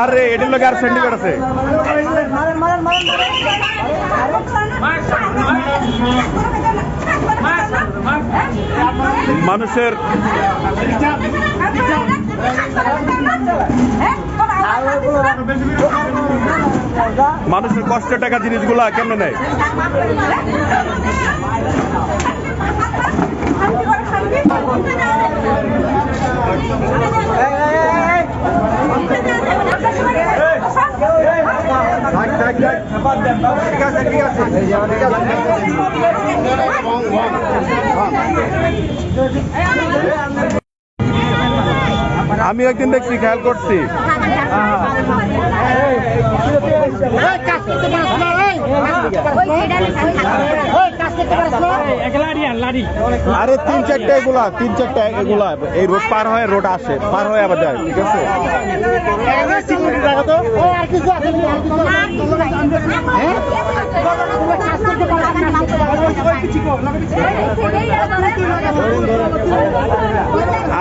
আরে এটির লোক আর সিন্ডিকেট আছে। মানুষের মানুষের কষ্টের টাকা জিনিসগুলা কেমনে নেয়? আমি একদিন দেখছি খেয়াল করছি আরে তিন চারটা এগুলা তিন চারটা এগুলা। এই রোড পার হয়ে রোড আসে পার হয়ে আবার যায় ঠিক আছে?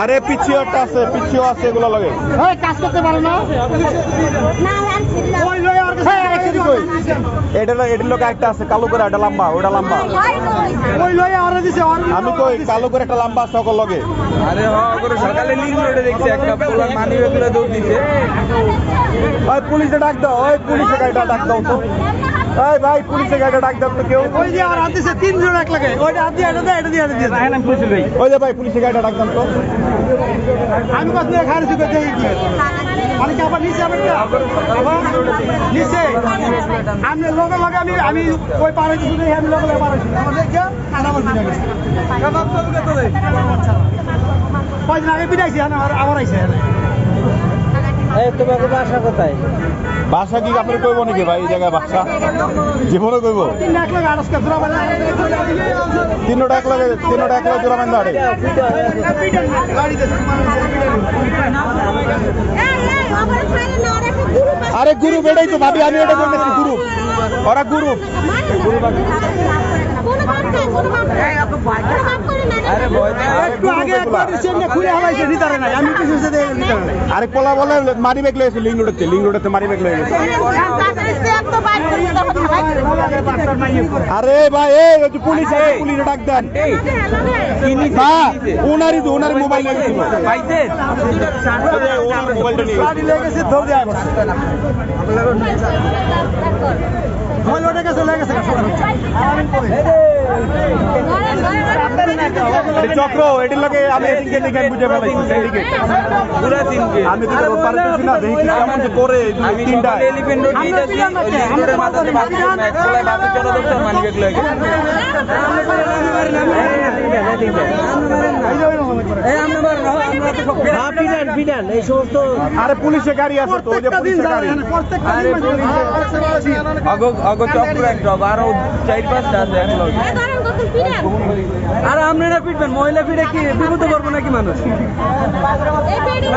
আরে পিছিয়ে একটা আছে পিছিয়েও আছে এগুলো লাগে। কাজ করতে পারো না। এটা এটির লোক একটা আছে কালো করে একটা লম্বা ওটা লম্বা। ওই লয়ে আরে দিছে আমি কই কালো করে একটা লম্বা সকল লগে? আরে করে সকালে লিঙ্ক রোডে দেখছি একটা পোলার মানি ব্যাগগুলো দৌড় দিছে। ওই পুলিশে ডাক দাও ওই পুলিশে গাড়িটা ডাক দাও তো। ওই ভাই পুলিশে গাড়িটা ডাক দাও তো কেউ। ওই যে আর আনতেছে তিন জন এক লাগে ওইটা হাত দিয়ে এটা দিয়ে এটা দিয়ে এটা দিয়ে রায়নাম পুলিশের ভাই। ওই যে ভাই পুলিশে গাড়িটা ডাক দাও তো। আমি কত নিয়ে খাই সুকে দেই কি মানে কি আবার নিচে আবার? আবার নিচে। আমি লগে লগে আমি আমি ওই পারে কিছু নেই আমি লগে লগে পারে আমার দেখে কাটা বলছি না কাটা চলবে তো রে কয়দিন আগে পিটাইছি আবার আবার বাসা কোথায়? বাসা কি আপনি কইব নাকি ভাই? এই জায়গায় বাসা। জীবনে কইব? তিনটা এক লাগে তিনটা এক লাগে জোড়া বান্ধা আরে। গ্রুপ এটাই তো ভাবি আমি এটা বলতেছি গ্রুপ ওরা গ্রুপ আরে পোলা বলে মারি বেগ লেগেছে লিঙ্ক রোডেতে লিঙ্ক রোডেতে মারি বেগ লেগেছে আরে ভাই এই ওই যে পুলিশ আছে পুলিশে ডাক দেন না ওনারই তো ওনার মোবাইল নিয়ে গেছিল পাইছে ওনার মোবাইলটা নিয়ে গেছিল। গাড়ি লেগেছে দৌড়ে আয় বসে মোবাইল ওটা গেছে লেগেছে এটা চক্র এটির লাগে আমি এদিকে দিকে বুঝে ফেলাইছি সেদিকে পুরা দিনকে আমি তো রোড পার না দেখি কেমন যে করে দুই তিনটা সকালে এলিফেন্ট রোড দিয়ে যাচ্ছি ওই মাথাতে বাস এক পোলায় বাসে চড়া ধরছে মানি ব্যাগ লাগে আরে পুলিশে গাড়ি আছে তো যে পুলিশে গাড়ি আরে দিন অগ অগ চক্র একটা আরও চার পাঁচটা আছে একলগে আরে পিটবেন মহিলা পিটে কি বিপদে পারব নাকি মানুষ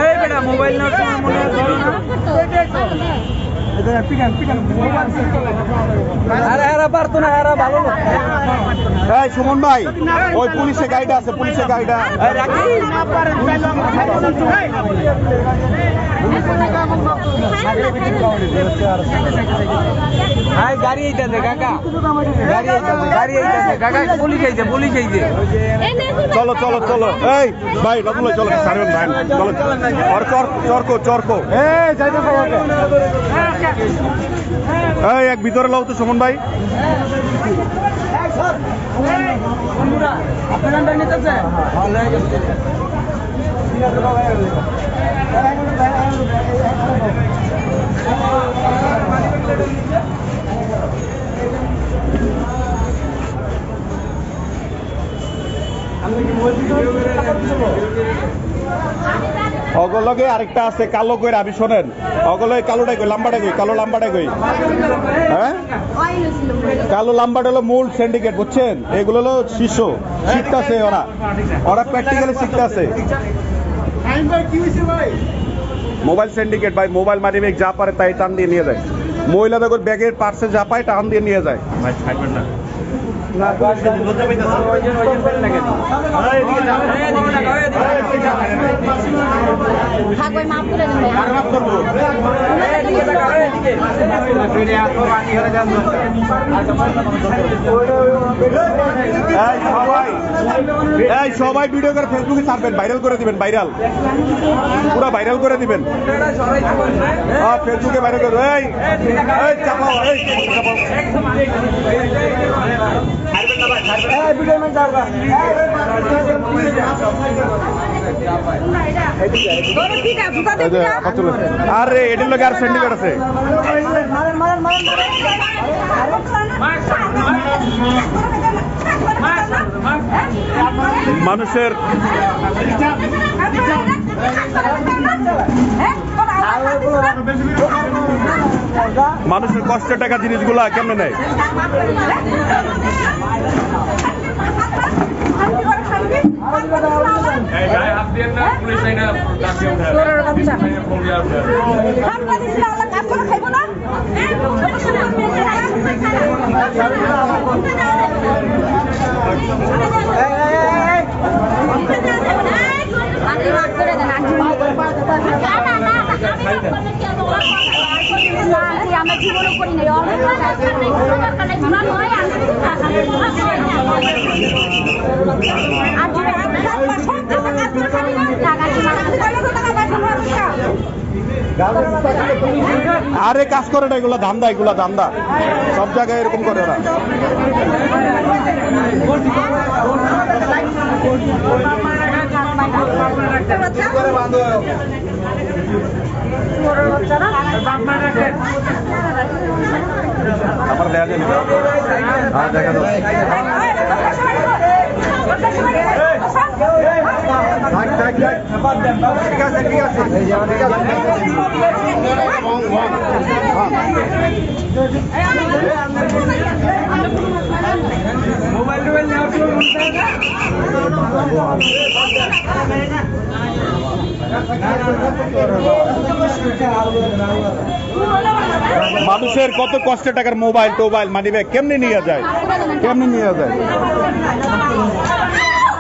এই বেটা মোবাইল নেওয়ার সময় মনে হয় পিকান পিকান এরা পারতো না এরা ভালো এই সুমন ভাই ওই পুলিশে গাড়িটা আছে পুলিশে গাড়িটা। এই গাড়ি কাকা। গাড়ি গাড়ি কাকা পুলিশ পুলিশ চলো চলো চলো। এই ভাই নতুন চলো সারবেন ভাই। চলো চর চরকো চরকো এই যাইতে এই এক ভিতরে লাও তো সুমন ভাই। আপনার নিতেছে অগলগে আরেকটা আছে, কালো কই আমি শোনেন। অগলগে কালোটাই কই লাম্বাটাই কই, কালো লাম্বাটাই কই? হ্যাঁ? কালো লাম্বাটা হলো মূল সিন্ডিকেট বুঝছেন? এগুলো হলো শিষ্য শিখতেছে ওরা। ওরা প্র্যাকটিক্যালি শিখতেছে। মোবাইল সিন্ডিকেট ভাই, মোবাইল ব্যাগ যা পারে তাই টান দিয়ে নিয়ে যায়। মহিলাদের ব্যাগের পার্সে যা পায় টান দিয়ে নিয়ে যায়। ভাই করে সবাই ভিডিও করে ফেসবুকে ছাড়বেন ভাইরাল করে দিবেন ভাইরাল পুরো ভাইরাল করে দিবেন। ফেসবুকে ভাইরাল করে চাপাও। আরে এটির লোক আর সিন্ডিকেট আছে। মানুষের মানুষের কষ্টের টাকা জিনিসগুলা কেমনে নেয়? আন্টি মাফ করে দেন আন্টি মাফ করে না না না আন্টি আমরা জীবনও করি নাই অনেক আরে কাজ করে না, এগুলা ধান্দা এগুলা ধান্দা। সব জায়গায় এরকম করে ওরা। আমার দেখা হ্যাঁ দেখা আছে ঠিক আছে মনে? মানুষের কত কষ্টের টাকার মোবাইল, টোবাইল মানি ব্যাগ কেমনি নিয়ে যায় কেমনি নিয়ে যায়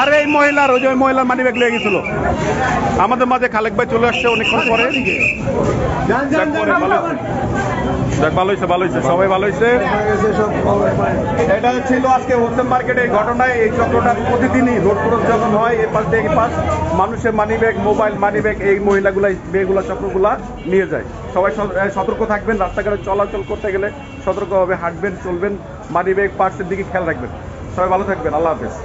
আরে এই মহিলার ওই যে মহিলার মানি ব্যাগ লেগে গেছিল। আমাদের মাঝে খালেক ভাই চলে আসছে অনেকক্ষণ পরে। যাক ভালো। হয়েছে। ভালো হয়েছে সবাই ভালো হয়েছে এটা ছিল আজকে হোসেন মার্কেটে এই ঘটনায়। এই চক্রটা প্রতিদিনই রোড ক্রস যখন হয় এই পাশ থেকে পাশ মানুষের money bag mobile money bag এই মহিলাগুলা মেয়েগুলা চক্রগুলা নিয়ে যায়। সবাই সতর্ক থাকবেন, রাস্তাঘাটে চলাচল করতে গেলে সতর্কভাবে হাঁটবেন, চলবেন, মানি ব্যাগ পার্সের দিকে খেয়াল রাখবেন। সবাই ভালো থাকবেন, আল্লাহ হাফেজ।